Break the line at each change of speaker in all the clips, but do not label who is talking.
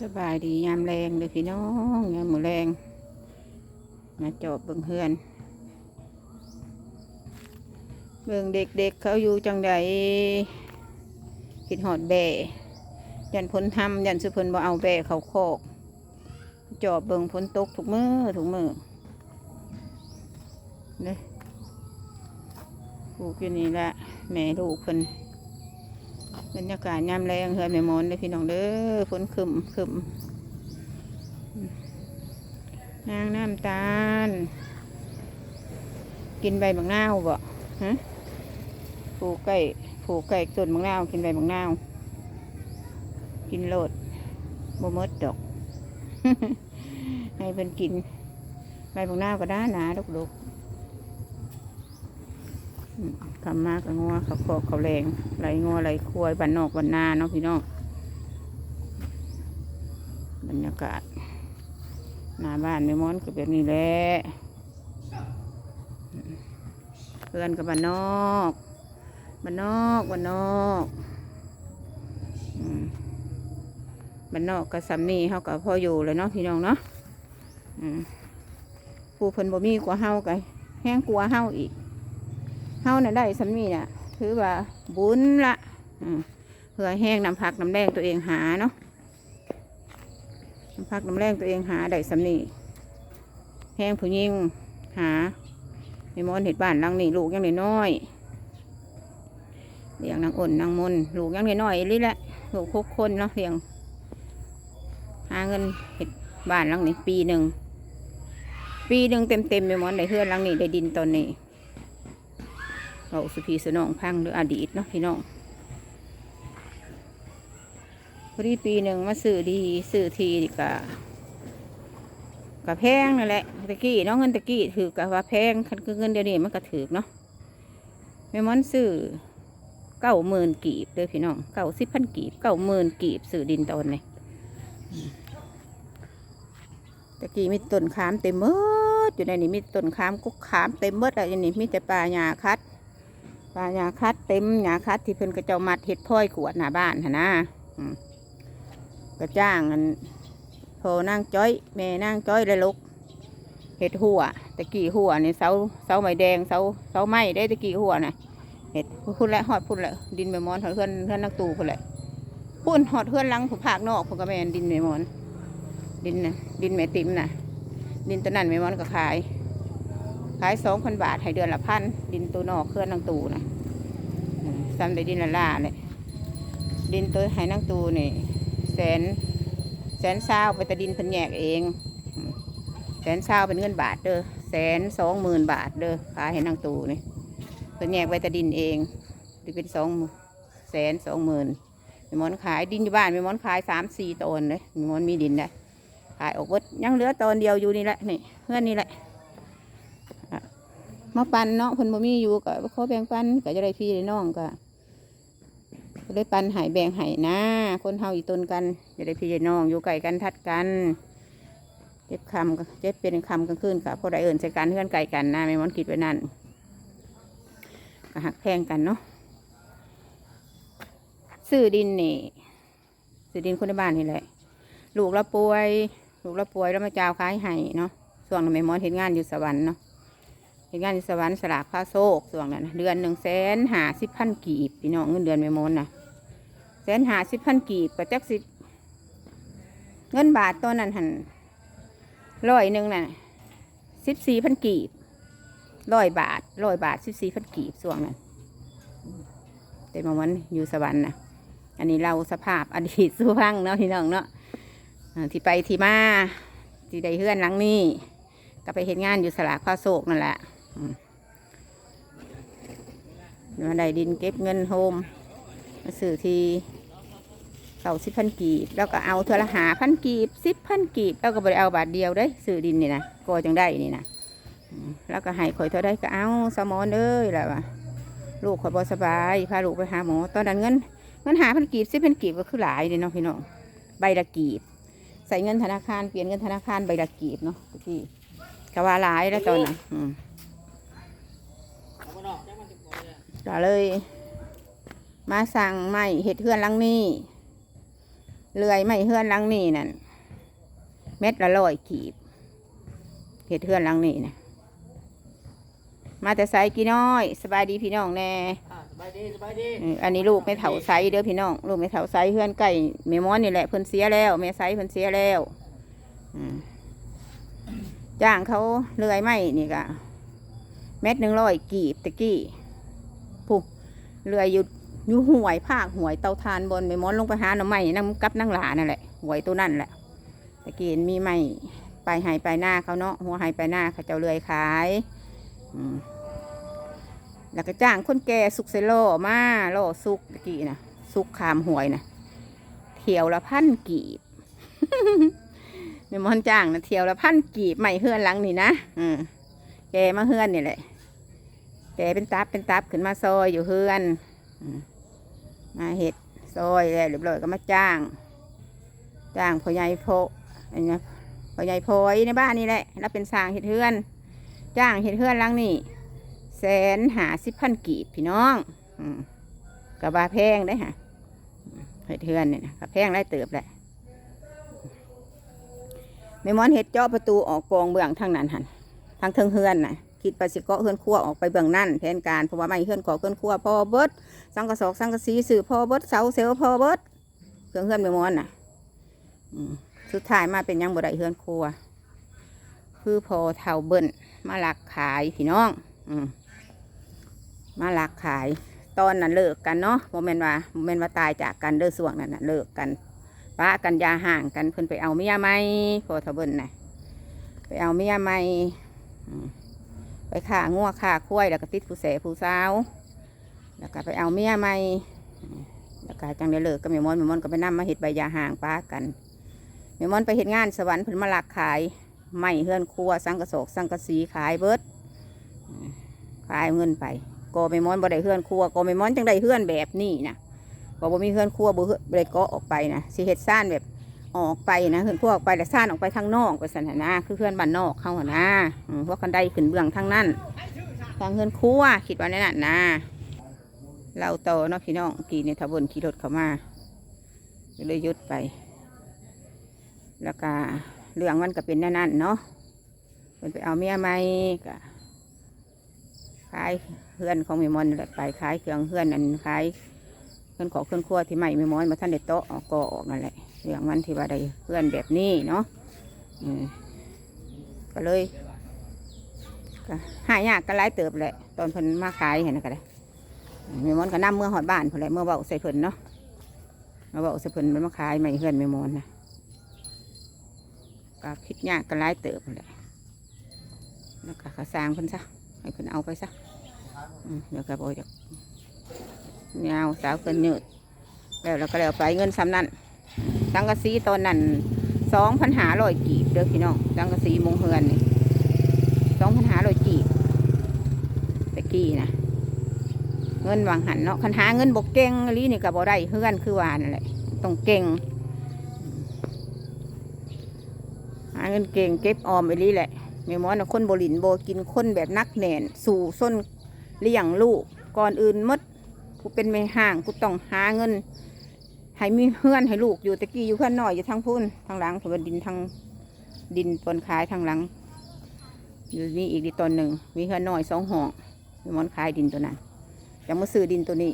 สบายดียามแรงเลยพี่น้องยามมือแรงมาจอบเบิ่งเฮือน เบิ่งเด็กๆเขาอยู่จังใดคิดหอดแบ่ยันพ้นทำยันสุพนบ่เอาแบ่เขาโคก จอบเบิ่งพ้นตกทุกมือทุกมือเนี่ยลูกอยู่นี่แหละแม่ลูกเพิ่น บรรยากาศยามแรงเฮือนแม่มอนเลยพี่น้องเด้อฝนขึ้มขึ้มนางน้ำตาล กินใบบักนาวบ่ฮะผูกไก่ผูกไก่ต้นบักนาวกินใบบักนาวกินโลดบ่มดดอก ให้เพิ่นกินใบบักนาวก็ได้าหนาดกๆ อืมคำมากงัวเขาโคกเขาแรงไหลงัวไหลควายบันนอกบันนาเนาะพี่น้องบรรยากาศหน้าบ้านไม่ม้อนก็แบบนี้แหละเพื่อนกับบ้านนอกบ้านนอกบ้านนอกบ้านนอกกับสำนีเขากับพ่ออยู่เลยเนาะพี่น้องเนาะผู้เพิ่นบ่มีกว่าเฮากันแห้งกลัวาเฮาอีก เฮาน่ะได้สำนีน่ะ ถือว่าบุญละเพื่อแห้งน้ำพักน้ำแรงตัวเองหาเนาะน้ำพักน้ำแรงตัวเองหาได้สำนีแห้งผู้ยิ่งหาในมอนเห็ดบ้านลังนี่ลูกยังน้อยเลี้ยงนางอ่นนางมนลูกยังน้อยนี่แหละลูกหกคนเนาะเลี้ยงหาเงินเห็ดบ้านลังนี้ปีหนึ่งปีหนึ่งเต็มๆในมอนได้เฮือนลังนี้ได้ดินตอนนี้ เราสุพีสนองพังหรืออดีตเนาะพี่น้องพอดีปีหนึ่งมาซื้อดีซื้อทีกะกะแพงนั่นแหละตะกี้เนาะเงินตะกี้ถือกะว่าแพงคันคือเงินเดี๋ยวนี้มันก็ถือเนาะแม่มอนซื้อเก้าหมื่นกีบเลยพี่น้องเก้าสิบพันกีบเก้าหมื่นกีบซื้อดินตอนนี้ตะกี้มีต้นขามเต็มเมดอยู่ในนี้มีต้นขามกุกขามเต็มเมดอะไรนี่มีแต่ป่าหญ้าคัด ปลาหยาคัดเต็มหยาคัดที่เพิ่นกระเจ้ามัดเห็ดพ้อยขวดหน้าบ้านหนะกระจ้างอันโพนั่งจ้อยแม่นั่งจ้อยเลยลุกเห็ดหัวตะกี้หัวนี่เสาเสาไม้แดงเสาเสาไม้ได้ตะกี้หัวนะเห็ดพุ่นและหอดพุ่นและดินใบมอนหอดเพื่อนเพื่อนนักตูพุ่นแหละพุ่นหอดเพื่อนลังผู้ภาคนอกพุ่นก็แมนดินใบมอน ดินน่ะดินแม่ติ๋มน่ะดินตัวนั้นใบมอนก็ขาย ขายสองพันบาท ให้เดือนละพันดินตัวนอกเคลื่อนนางตูนะอืมซ้ำได้ดินละล่าเลยดินตัวให้นางตูนี่แสนแสนเศร้าไปแต่ดินเพิ่นแยกเอง แสนเศร้าเป็นเงินบาทเด้อแสนสองหมื่นบาทเด้อขายให้นางตูนี่เพิ่นแยกไว้แต่ดินเองดิเป็นสองแสนสองหมื่นมีมอนขายดินอยู่บ้านมีมอนขายสามสี่ตนเลยมีมอนมีดินได้ขายออกเบิดยังเหลือตอนเดียวอยู่นี่แหละนี่เพื่อนนี่แหละ มาปันเนาะเพิ่นบ่มีอยู่ก็ขอแบ่งปันก็จะได้พี่ได้น้องก็ได้ปันหายแบ่งหายนะ คนเฮาอีตนกันจะได้พี่ได้น้องอยู่ไก่กันทัดกันเจ็บคำเจ็บเป็นคำกลางคืนกับพอได้เอิ่นใส่กันเพื่อนไก่กันนะไม่มอนคิดไว้นั่นก็หักแพงกันเนาะซื้อดินนี่ซื้อดินคนในบ้านนี่แหละ ลูกเราป่วย ลูกเราป่วยแล้วมาเจ้าขายให้เนาะส่วนนั้นแม่มอนเห็นงานอยู่สวรรค์เนาะ ดงานสวรรค์สลากพาโซกส่วงนั้นนะเดือนหนึ่งแสนหาสิบพันกีบพี่น้องเงินเดือนไม่มนนะแสนหาสิบพันกีบก็จักสิเงินบาทตัวนั้นหันร้อยหนึ่งน่ะสิบสี่พันกีบร้อยบาทร้อยบาทสิบสี่พันกีบส่วงนั้นแต่มาวันอยู่สวรรค์นะอันนี้เราสภาพอดีตสู้พังเนาะพี่น้องเนาะที่ไปที่มาที่ได้เฮือนหลังนี้ก็ไปเห็นงานอยู่สลากพาโศกนั่นแหละ มาได้ดินเก็บเงินโฮมมาซื้อทีเก่าสิบพันกีบ แล้วก็เอาเทอละหาพันกีบสิบพันกีบ แล้วก็บริเอาบาทเดียวได้ซื้อดินนี่นะก็จังได้นี่นะแล้วก็ให้ข่อยเท่าได้ก็เอาสมอนเลยแหละวะลูกข่อยบสบายพาลูกไปหาหมอตอนนั้นเงินเงินหาพันกีบสิบพันกีบก็คือหลายเลยเนาะพี่น้องใบละกีบ ใส่เงินธนาคารเปลี่ยนเงินธนาคารใบละกีบเนาะพี่กว่าหลายแล้วตอนนั้นอืม ก็เลย มาสั่งใหม่เห็ดเพื่อนหลังนี้เลื่อยไม่เฮือนหลังนี่นั่นเม็ดละร้อยกีบเห็ดเฮือนหลังนี่นะมาแต่ไซกี่น้อย สบายดีพี่น้องแน่
อ่าสบายดีสบายดี
เอออันนี้ลูกไม่เถาไซเด้อพี่น้องลูกไม่เถาไซเฮือนไก่แม่ม้อนนี่แหละเพิ่นเสียแล้วแม่ไซเพิ่นเสียแล้วอืมจ้างเขาเลื่อยไม้นี่กะเม็ดหนึ่งร้อยกีบตะกี้ผู้ เลื่ออยู่อยู่ห่วยภาคห่วยเตาทานบนแม่ม้อนลงไปหาหน่อไม้นั่งกับนั่งหลานั่นแหละห่วยตัวนั่นแหละตะกี้มีไม้ไปหายไปหน้าเขาเนาะหัวหายไปหน้าเขาเจ้าเลื่อยขายแล้วก็จ้างคนแก่สุกเซโลมาโลสุกตะกี้นะสุกขามหวยนะเที่ยวละพันกีบแม่มอนจ้างนะเที่ยวละพันกีบไม่เฮือนหลังนี่นะอืมแกมาเฮือนนี่แหละ แกเป็นตับเป็นตับขึ้นมาซอยอยู่เฮือนมาเห็ดซอยแล้วเรียบร้อยก็มาจ้าง จ้างพ่อใหญ่โพอันนี้พ่อใหญ่โพยในบ้านนี่แหละแล้วเป็นสร้างเห็ดเฮือน จ้างเห็ดเฮือนลังนี่แสนหาสิบพันกีบพี่น้องอกับบาแพงได้ฮะเห็ดเทือนเนี่ยกับแพงได้เติบแหละแม่มอนเห็ดเจาะประตูออกกองเบื้องทางนั้นหันทางเทิงเฮือนน่ะ คิดไปสิเกาะเฮือนครัวออกไปเบื้องนั่นแผนการเพราะว่าไม่เฮือนขอเฮือนครัวพอเบิดสังกะสอกสังกะสีสื่อพอเบิดเสาเซลลพอเบิดเครื่องเฮือนแม่มอนน่ะสุดท้ายมาเป็นยังบ่ได้เฮือนครัวคือพอเท่าเบิ้นมาหลักขายพี่น้อง อืมมาลักขาย ตอนนั้นเลิกกันเนาะโมเมนว่าโมเมนว่าตายจากกันเด้อส่วงนั้นน่ะเลิกกันป้ากันยาห่างกันเพิ่นไปเอาเมียใหมพอเทะเบินน่ะไปเอาเมียใหมอืม ไปฆ่างัวฆ่าควายแล้วก็ติดผู้เสผู้สาว แล้วก็ไปเอาเมียใหม่อืมแล้วก็จังได้เลิกกับแม่มอนแม่มอนก็ไปนำมาเฮ็ดใบยาห่างป้ากันแม่มอนไปเฮ็ดงานสวรรค์เพิ่นมาลักขายไม้เฮือนครัวสังกะโศกสังกะสีขายเบิดอืมขายเงินไปก็ไม่มอนบ่ได้เฮือนครัวก็ไม่มอนจังได้เฮือนแบบนี้นะก็บ่มีเฮือนครัวบ่เฮือนบ่ได้กาะออกไปนะสิเฮ็ดซ่านแบบ ออกไปนะเฮือนครัวออกไปแต่ซ่านออกไปทางนอกไปสั่นนะนะคือเฮือนบ้านนอกเขานะพวกกันได้ขึ้นเบื้องทางนั้นทางเฮือนครัวคิดว่าในนั้นนะเราโตเนาะพี่น้องกี่เนี่ยทบนขี่รถเข้ามาเลยยุดไป แล้วก็เรื่องมันก็เป็นแนวนั้นเนาะเพิ่นไปเอาเมียใหมก็ขายเพื่อนของแม่มอนไปขายเครื่องเพื่อนนั่นขายเครื่องขอเครื่องครัวที่ใหม่แม่มอนมาท่านเด็ดโต๊ะออกกอออกนั่นแหละ เรื่องมันที่ว่าได้เพื่อนแบบนี้เนาะก็เลยก็หายากก็ไล่เติบแหละตอนเพิ่นมาขายเห็นนะก็ได้ม่มอนก็นำเมื่อหอดบ้านเพิ่นแหละเมื่อเบาใส่เพิ่นเนาะเมาเบาใส่เพิ่นมันมาขายใหม่เพื่อนแม่มอนนะก็คิดยากก็ไล่เติบนั่นแหละแล้วก็ขาสร้างเพิ่นซะให้เพิ่นเอาไปซะเดี๋ยวก็บอกจากเงาสาวเกินยืดแล้วเราก็แล้วไปเงินซ้ำนั่น สังกะสีตอนนั้นสองพันหาร้อยกีบเด้อพี่น้องสังกะสีมงเฮือนนี่สองพันหาร้อยกีบตะกี้นะเงินวางหันเนาะคันหาเงินบกเก่งอหลีนี่ก็บ่ได้เฮือนคือวานั่นแหละต้องเก่งหาเงินเก่งเก็บออมไปลีแหละแม่มอนะคนบรินโบกินคนแบบนักแหน่น สู่ส้นเลี้ยงลูกก่อนอื่นมดกูเป็นแม่ห้างกูต้องหาเงิน ให้มีเฮือนให้ลูกอยู่ตะกี้อยู่เพื่อนหน้อยอยู่ทางพุ่นทางหลังผมว่าดินทางดินปนขายทางหลัง อยู่นี่อีกดิตอนหนึ่งมีเฮือนหน้อยสองห้องม่หมอนขายดินตัวนั้นจะมาซื้อดินตัวนี้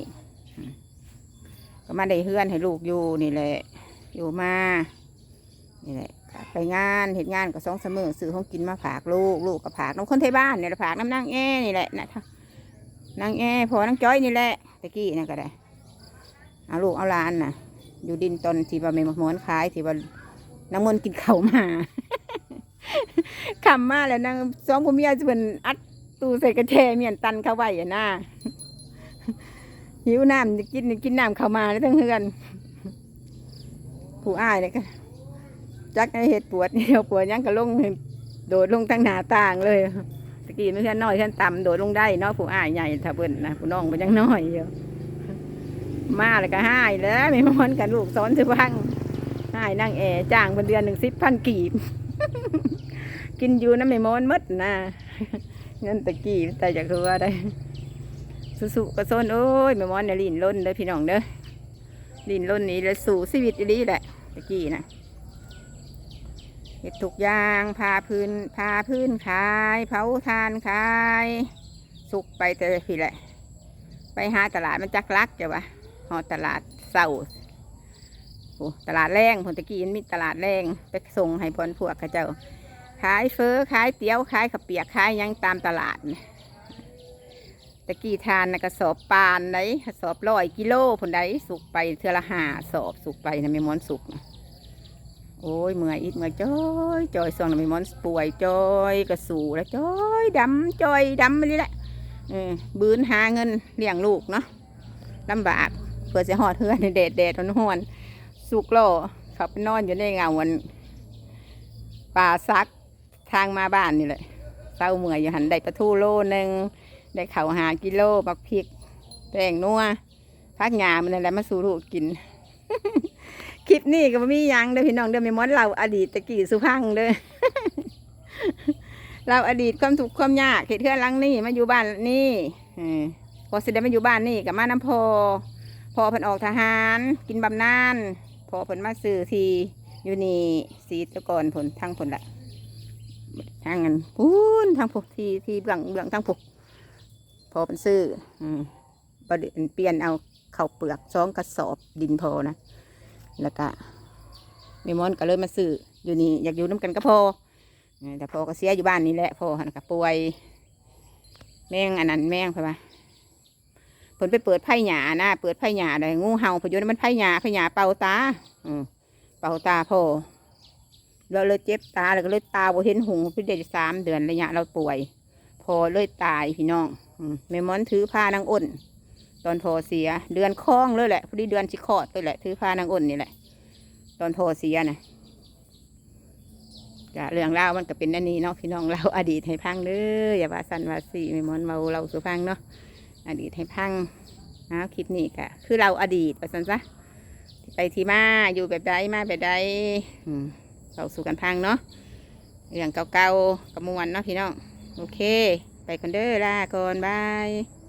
ก็มาได้เฮือนให้ลูกอยู่นี่แหละ อยู่มานี่แหละไปงานเห็นงานก็สองเสมอซื้อของกินมาฝากลูกลูกก็ฝากน้ำคนไทยบ้านเนี่ยแหละฝากน้ำนางแอ้นี่แหละนะนางแอ้พอนางจ้อยนี่แหละตะกี้นั่นก็ได้เอาลูกเอาหลานน่ะ อยู่ดินตอนที่ว่าไม่ม้วนขายที่ว่าน้ำมนกินเข่ามาคำมาแล้วนางสองผัวเมียจะเป็นอัดตูใส่กระแชเมียนตันเข้าไว้อะนะหิวน้ำจะกินกินน้ำเข้ามาแล้วทั้งเฮือน ผู้อ้ายเนี่ยก็จักไอเห็ดปวดเดียวปวดยังก็ลงโดดลงทั้งหน้าต่างเลยตะกี้ไม่ใช่น้อยฉันต่ำโดดลงได้เนาะผู้อ้ายใหญ่ถ้าเบิ่นนะผู้น้องมันยังน้อยอยู่ มาแล้วก็ให้แล้วไม่มอนกันลูกสอนสิพังให้นั่งแอร์จ้างเป็นเดือนหนึ่งสิบพันกีบ กินอยู่นะไม่มอนมดนะเงินตะกี้แต่จากรู้ว่าได้สุๆก็โซนโอ้ยไม่มอนเนี่ยลินล้นเลยพี่น้องเด้อลินล้นนี้เลยสู่ชีวิตอีหลีแหละตะกี้นะเฮ็ดทุกยางพาพื้นพาพื้นขาย เผาทานขาย สุกไปแต่พี่แหละ ไปหาตลาดมันจักรักจ้ะวะ หอตลาดเศร้าตลาดแรงผลตะกี้มันมีตลาดแรงไปส่งให้พนพวกเขาเจ้า ขายเฟอขายเตี๋ยวขายข้าวเปียกขายยังตามตลาดตะกี้ทานนะกระสอบปานไหนกระสอบร้อยกิโลผลใดสุกไปเทือละหาสอบสุกไปนะไม่ม้อนสุกนะโอ้ยเมื่อยอิดเมื่อยจอยจอยส่องนะไม่ม้อนป่วยจอยกระสูแล้วจอยดำจอยดำไปนี่แหละเออบืนหาเงินเลี้ยงลูกเนาะลำบาก เพื่อจะหอดเฮือนแดดแดดทนหวนสุกโลเขาไปนอนอยู่ในเงาวันป่าซักทางมาบ้านนี่แหละเศร้าเมื่อยอยู่หันได้ปลาทูโลหนึ่งได้เข่าหากิโลบักพริกแป้งนัวพักงามันอะไรมาสู่ลูกกิน คลิปนี้ก็บ่มียังเด้อพี่น้องเด้อไม่ม้อนเราอดีตตะกี้สุพังเด้อเราอดีตความถูกข์ความยากเหตุเทือนลังนี่มาอยู่บ้านนี่อพอเสด็จมาอยู่บ้านนี่กับมาน้ำพอพ อเพิ่นออกทหาร กินบำนาญพอเพิ่นมาซื้อทีอยู่นี่สีตะกอนผลทางผลละทางนั้นพูนทางผกทีทีเบื้องเบื้องทางผกพอเพิ่นซื้ออืมประเดี๋ยวเปลี่ยนเอาเข้าเปลือกสองกระสอบดินพอนะแล้วก็เมมอนก็เลยมาซื้ออยู่นี่อยากอยู่น้ำกันก็พอแต่พอก็เสียอยู่บ้านนี่แหละพอหันกับป่วย แม่งอันนั้นแม่งไปปะ ผลไปเปิดไพ่หยานะเปิดไพ่หยาเลยงูเห่าพยุนมันไพ่หยาไพ่หยาเป่าตาอืมเป่าตาพ่อเราเลยเจ็บตาแล้วก็เลยตาบ่เห็นหงพี่เด็กสามเดือนระยะเราป่วย พอเลยตายพี่น้องอืมแม่มอนถือผ้านางอ้น ตอนพอเสีย เดือนคล้องเลยแหละพอดีเดือนชิคอดเลยแหละ ถือผ้านางอ้นนี่แหละ ตอนพอเสียนะจะเรื่องเล่ามันก็เป็นนั่นนี่เนาะพี่น้องเราอดีตให้พังเด้ออย่าว่าสันว่าสีไม่มอนเมาเราสุพังเนาะ อดีตให้พังนะคลิปนี้ก็คือเราอดีตไปสันซะไปที่มาอยู่แบบใดมาแบบใดเราสู่กันพังเนาะเรื่องเก่าๆกับมวลเนาะพี่น้องโอเค ไปกันเด้อลาก่อนบาย